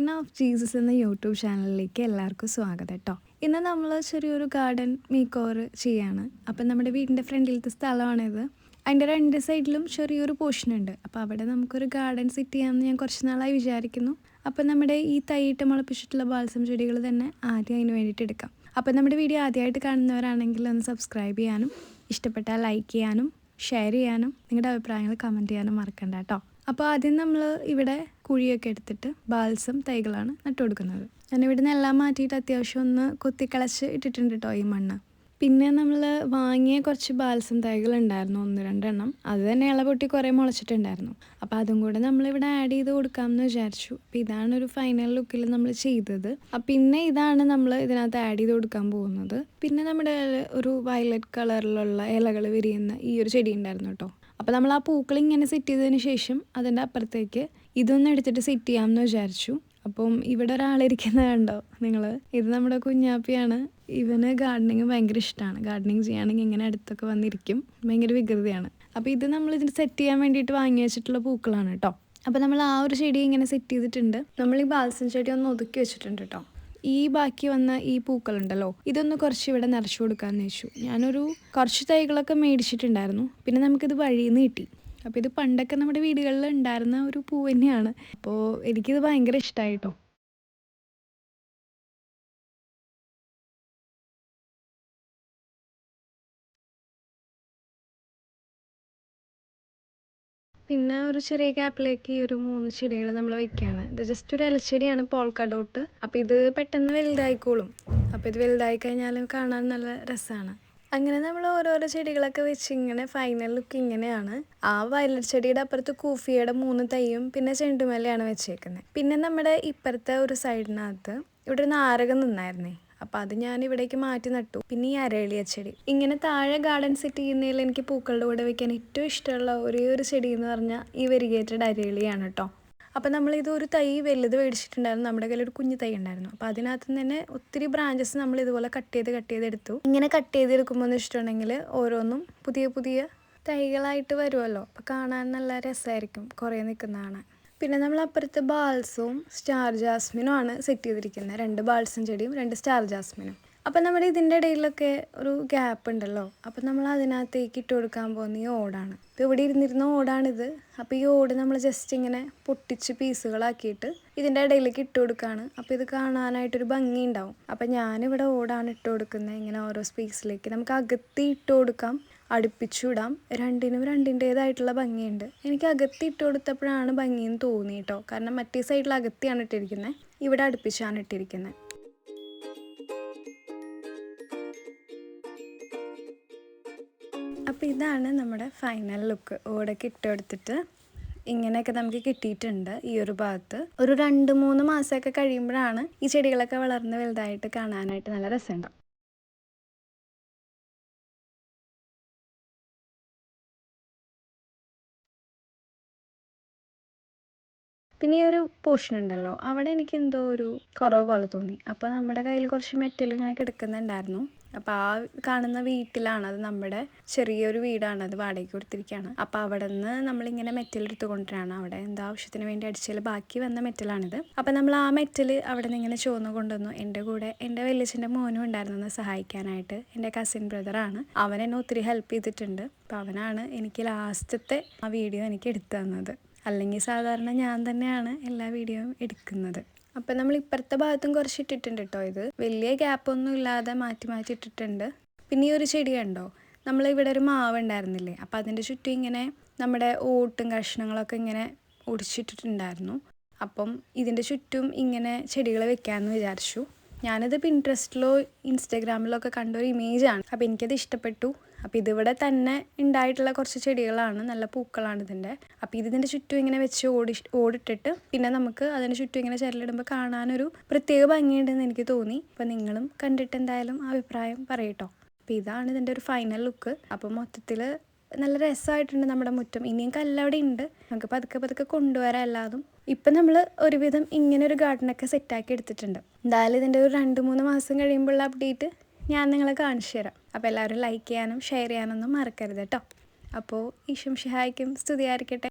Shaina of Jesus എന്ന YouTube ചാനലിലേക്ക് എല്ലാവർക്കും സ്വാഗതം കേട്ടോ ഇന്ന് നമ്മൾ ചെറിയൊരു ഗാർഡൻ മേക്ക് ഓവർ ചെയ്യാണ്. അപ്പം നമ്മുടെ വീടിന്റെ ഫ്രണ്ടിലത്തെ സ്ഥലമാണിത്. അതിന്റെ രണ്ട് സൈഡിലും ചെറിയൊരു പോർഷൻ ഉണ്ട്. അപ്പോൾ അവിടെ നമുക്കൊരു ഗാർഡൻ സെറ്റ് ചെയ്യാമെന്ന് ഞാൻ കുറച്ച് നാളായി വിചാരിക്കുന്നു. അപ്പം നമ്മുടെ ഈ തൈയിട്ട് മുളപ്പിച്ചിട്ടുള്ള ബാൽസം ചെടികൾ തന്നെ ആദ്യം അതിന് വേണ്ടിയിട്ട് എടുക്കാം. അപ്പം നമ്മുടെ വീഡിയോ ആദ്യമായിട്ട് കാണുന്നവരാണെങ്കിൽ ഒന്ന് സബ്സ്ക്രൈബ് ചെയ്യാനും ഇഷ്ടപ്പെട്ടാൽ ലൈക്ക് ചെയ്യാനും ഷെയർ ചെയ്യാനും നിങ്ങളുടെ അഭിപ്രായങ്ങൾ കമന്റ് ചെയ്യാനും മറക്കണ്ട കേട്ടോ അപ്പോൾ ആദ്യം നമ്മൾ ഇവിടെ കുഴിയൊക്കെ എടുത്തിട്ട് ബാൽസം തൈകളാണ് നട്ടു കൊടുക്കുന്നത്. നിന്ന് എല്ലാം മാറ്റിയിട്ട് അത്യാവശ്യം ഒന്ന് കൊത്തിക്കളച്ച് ഇട്ടിട്ടുണ്ട് കേട്ടോ ഈ മണ്ണ്. പിന്നെ നമ്മൾ വാങ്ങിയ കുറച്ച് ബാൽസം തൈകൾ ഉണ്ടായിരുന്നു ഒന്ന് രണ്ടെണ്ണം. അത് തന്നെ ഇള പൊട്ടി കുറേ മുളച്ചിട്ടുണ്ടായിരുന്നു. അപ്പോൾ അതും കൂടെ നമ്മളിവിടെ ആഡ് ചെയ്ത് കൊടുക്കാമെന്ന് വിചാരിച്ചു. അപ്പോൾ ഇതാണ് ഒരു ഫൈനൽ ലുക്കിൽ നമ്മൾ ചെയ്തത്. അപ്പം പിന്നെ ഇതാണ് നമ്മൾ ഇതിനകത്ത് ആഡ് ചെയ്ത് കൊടുക്കാൻ പോകുന്നത്. പിന്നെ നമ്മുടെ ഒരു വയലറ്റ് കളറിലുള്ള ഇലകൾ വിരിയുന്ന ഈ ഒരു ചെടി ഉണ്ടായിരുന്നു കേട്ടോ അപ്പോൾ നമ്മൾ ആ പൂക്കൾ ഇങ്ങനെ സെറ്റ് ചെയ്തതിന് ശേഷം അതിന്റെ അപ്പുറത്തേക്ക് ഇതൊന്നും എടുത്തിട്ട് സെറ്റ് ചെയ്യാമെന്ന് വിചാരിച്ചു. അപ്പം ഇവിടെ ഒരാളിരിക്കുന്നത് കണ്ടോ നിങ്ങൾ ഇത് നമ്മുടെ കുഞ്ഞാപ്പിയാണ്. ഇവന് ഗാർഡനിങ് ഭയങ്കര ഇഷ്ടമാണ് ഗാർഡനിങ് ചെയ്യുകയാണെങ്കിൽ ഇങ്ങനെ അടുത്തൊക്കെ വന്നിരിക്കും. ഭയങ്കര വികൃതിയാണ്. അപ്പോൾ ഇത് നമ്മൾ ഇതിന് സെറ്റ് ചെയ്യാൻ വേണ്ടിയിട്ട് വാങ്ങി വെച്ചിട്ടുള്ള പൂക്കളാണ് കേട്ടോ. അപ്പോൾ നമ്മൾ ആ ഒരു ചെടി ഇങ്ങനെ സെറ്റ് ചെയ്തിട്ടുണ്ട്. നമ്മൾ ഈ ബാൽസൻ ചെടി ഒന്ന് ഒതുക്കി വെച്ചിട്ടുണ്ട് കേട്ടോ. ഈ ബാക്കി വന്ന ഈ പൂക്കളുണ്ടല്ലോ ഇതൊന്ന് കുറച്ച് ഇവിടെ നിറച്ചു കൊടുക്കാമെന്ന് വെച്ചു. ഞാനൊരു കുറച്ച് തൈകളൊക്കെ മേടിച്ചിട്ടുണ്ടായിരുന്നു. പിന്നെ നമുക്കിത് വഴിയിൽ നിന്ന് കിട്ടി. അപ്പോൾ ഇത് പണ്ടൊക്കെ നമ്മുടെ വീടുകളിൽ ഉണ്ടായിരുന്ന ഒരു പൂ തന്നെയാണ്. അപ്പോൾ എനിക്കിത് ഭയങ്കര ഇഷ്ടമായിട്ടോ പിന്നെ ഒരു ചെറിയ ഗ്യാപ്പിലേക്ക് ഒരു മൂന്ന് ചെടികൾ നമ്മൾ വെക്കുകയാണ് ഇത് ജസ്റ്റ് ഒരു ഇലച്ചെടിയാണ് പോൾക്കടോട്ട്. അപ്പോൾ ഇത് പെട്ടെന്ന് വലുതായിക്കോളും. അപ്പോൾ ഇത് വലുതായി കഴിഞ്ഞാലും കാണാൻ നല്ല രസമാണ് അങ്ങനെ നമ്മൾ ഓരോരോ ചെടികളൊക്കെ വെച്ച് ഇങ്ങനെ ഫൈനൽ ലുക്ക് ഇങ്ങനെയാണ്. ആ വയലറ്റ് ചെടിയുടെ അപ്പുറത്ത് കൂഫിയുടെ മൂന്ന് തൈയും പിന്നെ ചെണ്ടുമല്ലയാണ് വെച്ചേക്കുന്നത് പിന്നെ നമ്മുടെ ഇപ്പുറത്തെ ഒരു സൈഡിനകത്ത് ഇവിടെ നാരകം നിന്നായിരുന്നേ. അപ്പം അത് ഞാൻ ഇവിടേക്ക് മാറ്റി നട്ടു. പിന്നെ ഈ അരളിയ ചെടി. ഇങ്ങനെ താഴെ ഗാർഡൻ സെറ്റ് ചെയ്യുന്നതിൽ എനിക്ക് പൂക്കളുടെ കൂടെ വെക്കാൻ ഏറ്റവും ഇഷ്ടമുള്ള ഒരേ ഒരു ചെടി എന്ന് പറഞ്ഞാൽ ഈ വെരിഗേറ്റഡ് അരളിയാണ് കേട്ടോ നമ്മൾ ഇത് ഒരു തൈ വലുത് മേടിച്ചിട്ടുണ്ടായിരുന്നു. നമ്മുടെ കയ്യിൽ ഒരു കുഞ്ഞു തൈ ഉണ്ടായിരുന്നു. അപ്പോൾ അതിനകത്ത് തന്നെ ഒത്തിരി ബ്രാഞ്ചസ് നമ്മൾ ഇതുപോലെ കട്ട് ചെയ്ത് കട്ട് ചെയ്തെടുത്തു ഇങ്ങനെ കട്ട് ചെയ്തെടുക്കുമ്പോൾ എന്ന് വെച്ചിട്ടുണ്ടെങ്കിൽ ഓരോന്നും പുതിയ പുതിയ തൈകളായിട്ട് വരുമല്ലോ അപ്പോൾ കാണാൻ നല്ല രസമായിരിക്കും കുറേ നിൽക്കുന്ന കാണാൻ പിന്നെ നമ്മൾ അപ്പുറത്ത് ബാൾസും സ്റ്റാർ ജാസ്മിനും ആണ് സെറ്റ് ചെയ്തിരിക്കുന്നത്. രണ്ട് ബാൾസും ചെടിയും രണ്ട് സ്റ്റാർ ജാസ്മിനും. അപ്പം നമ്മുടെ ഇതിന്റെ ഇടയിലൊക്കെ ഒരു ഗ്യാപ്പ് ഉണ്ടല്ലോ. അപ്പം നമ്മൾ അതിനകത്തേക്ക് ഇട്ട് കൊടുക്കാൻ പോകുന്ന ഈ ഓടാണ്. ഇപ്പോൾ ഇവിടെ ഇരുന്നിരുന്ന ഓടാണിത്. അപ്പോൾ ഈ ഓട് നമ്മൾ ജസ്റ്റ് ഇങ്ങനെ പൊട്ടിച്ച് പീസുകളാക്കിയിട്ട് ഇതിന്റെ ഇടയിലേക്ക് ഇട്ട് കൊടുക്കുകയാണ് അപ്പോൾ ഇത് കാണാനായിട്ടൊരു ഭംഗി ഉണ്ടാവും അപ്പം ഞാനിവിടെ ഓടാണ് ഇട്ട് കൊടുക്കുന്നത്. ഇങ്ങനെ ഓരോ സ്പേസിലേക്ക് നമുക്ക് അകത്തി ഇട്ട് കൊടുക്കാം. അടുപ്പിച്ചു ഇടാം രണ്ടിനും രണ്ടിന്റേതായിട്ടുള്ള ഭംഗിയുണ്ട്. എനിക്ക് അകത്തി ഇട്ട് കൊടുത്തപ്പോഴാണ് ഭംഗിയെന്ന് തോന്നി കേട്ടോ കാരണം മറ്റേ സൈഡിൽ അകത്തിയാണ് ഇട്ടിരിക്കുന്നത് ഇവിടെ അടുപ്പിച്ചാണ് ഇട്ടിരിക്കുന്നത് അപ്പോൾ ഇതാണ് നമ്മുടെ ഫൈനൽ ലുക്ക്. ഓടൊക്കെ ഇട്ടെടുത്തിട്ട് ഇങ്ങനെയൊക്കെ നമുക്ക് കിട്ടിയിട്ടുണ്ട് ഈ ഒരു ഭാഗത്ത്. ഒരു രണ്ട് മൂന്ന് മാസമൊക്കെ കഴിയുമ്പോഴാണ് ഈ ചെടികളൊക്കെ വളർന്ന് വലുതായിട്ട് കാണാനായിട്ട് നല്ല രസമുണ്ടാവും പിന്നെ ഈ ഒരു പോർഷൻ ഉണ്ടല്ലോ. അവിടെ എനിക്ക് എന്തോ ഒരു കുറവ് പോലെ തോന്നി. അപ്പോൾ നമ്മുടെ കയ്യിൽ കുറച്ച് മെറ്റൽ ഇങ്ങനെ കിടക്കുന്നുണ്ടായിരുന്നു. അപ്പോൾ ആ കാണുന്ന വീട്ടിലാണ് അത് നമ്മുടെ ചെറിയൊരു വീടാണ്. അത് വാടകയ്ക്ക് കൊടുത്തിരിക്കുകയാണ്. അപ്പോൾ അവിടെ നിന്ന് നമ്മളിങ്ങനെ മെറ്റൽ എടുത്തു കൊണ്ടുവരാണ്. അവിടെ എന്താ ആവശ്യത്തിന് വേണ്ടി അടിച്ചാൽ ബാക്കി വന്ന മെറ്റലാണിത് അപ്പോൾ നമ്മൾ ആ മെറ്റൽ അവിടെ നിന്ന് ഇങ്ങനെ ചുവന്ന് കൊണ്ടുവന്നു. എന്റെ കൂടെ എന്റെ വലിയച്ഛന്റെ മോനും ഉണ്ടായിരുന്നു സഹായിക്കാനായിട്ട്. എന്റെ കസിൻ ബ്രദറാണ് അവൻ എന്നെ ഒത്തിരി ഹെൽപ്പ് ചെയ്തിട്ടുണ്ട്. അപ്പോൾ അവനാണ് എനിക്ക് ലാസ്റ്റത്തെ ആ വീഡിയോ എനിക്ക് എടുത്തു തന്നത്. അല്ലെങ്കിൽ സാധാരണ ഞാൻ തന്നെയാണ് എല്ലാ വീഡിയോയും എടുക്കുന്നത്. അപ്പം നമ്മൾ ഇപ്പുറത്തെ ഭാഗത്തും കുറച്ച് ഇട്ടിട്ടുണ്ട് കേട്ടോ ഇത്. വലിയ ഗ്യാപ്പൊന്നും ഇല്ലാതെ മാറ്റി മാറ്റി ഇട്ടിട്ടുണ്ട്. പിന്നെ ഈ ഒരു ചെടി കണ്ടോ? നമ്മൾ ഇവിടെ ഒരു മാവ് ഉണ്ടായിരുന്നില്ലേ? അപ്പം അതിന്റെ ചുറ്റും ഇങ്ങനെ നമ്മുടെ ഓട്ടും കഷ്ണങ്ങളൊക്കെ ഇങ്ങനെ ഒടിച്ചിട്ടിട്ടുണ്ടായിരുന്നു. അപ്പം ഇതിന്റെ ചുറ്റും ഇങ്ങനെ ചെടികൾ വെക്കാമെന്ന് വിചാരിച്ചു. ഞാനത് പിൻട്രസ്റ്റിലോ ഇൻസ്റ്റഗ്രാമിലോ ഒക്കെ കണ്ട ഒരു ഇമേജാണ് അപ്പോൾ എനിക്കത് ഇഷ്ടപ്പെട്ടു. അപ്പോൾ ഇതിവിടെ തന്നെ ഉണ്ടായിട്ടുള്ള കുറച്ച് ചെടികളാണ്. നല്ല പൂക്കളാണ് ഇതിന്റെ അപ്പോൾ ഇതിന്റെ ചുറ്റും ഇങ്ങനെ വെച്ച് ഓടി ഓടിട്ടിട്ട് പിന്നെ നമുക്ക് അതിന് ചുറ്റും ഇങ്ങനെ ചിരലിടുമ്പോൾ കാണാനൊരു പ്രത്യേക ഭംഗിയുണ്ടെന്ന് എനിക്ക് തോന്നി. അപ്പോൾ നിങ്ങളും കണ്ടിട്ട് എന്തായാലും അഭിപ്രായം പറയട്ടോ. അപ്പോൾ ഇതാണ് ഇതിന്റെ ഒരു ഫൈനൽ ലുക്ക് അപ്പോൾ മൊത്തത്തിൽ നല്ല രസമായിട്ടുണ്ട് നമ്മുടെ മുറ്റം. ഇനിയും കല്ലവിടെ ഉണ്ട്. നമുക്ക് പതുക്കെ പതുക്കെ കൊണ്ടുവരാം എല്ലാതും. ഇപ്പം നമ്മൾ ഒരുവിധം ഇങ്ങനെ ഒരു ഗാർഡനൊക്കെ സെറ്റാക്കി എടുത്തിട്ടുണ്ട്. എന്തായാലും ഇതിന്റെ ഒരു രണ്ട് മൂന്ന് മാസം കഴിയുമ്പോഴുള്ള അപ്ഡേറ്റ് ഞാൻ നിങ്ങളെ കാണിച്ചു തരാം. അപ്പോൾ എല്ലാവരും ലൈക്ക് ചെയ്യാനും ഷെയർ ചെയ്യാനൊന്നും മറക്കരുത് കേട്ടോ. അപ്പോൾ ഈശം ഷിഹായ്ക്കും സ്തുതിയായിരിക്കട്ടെ.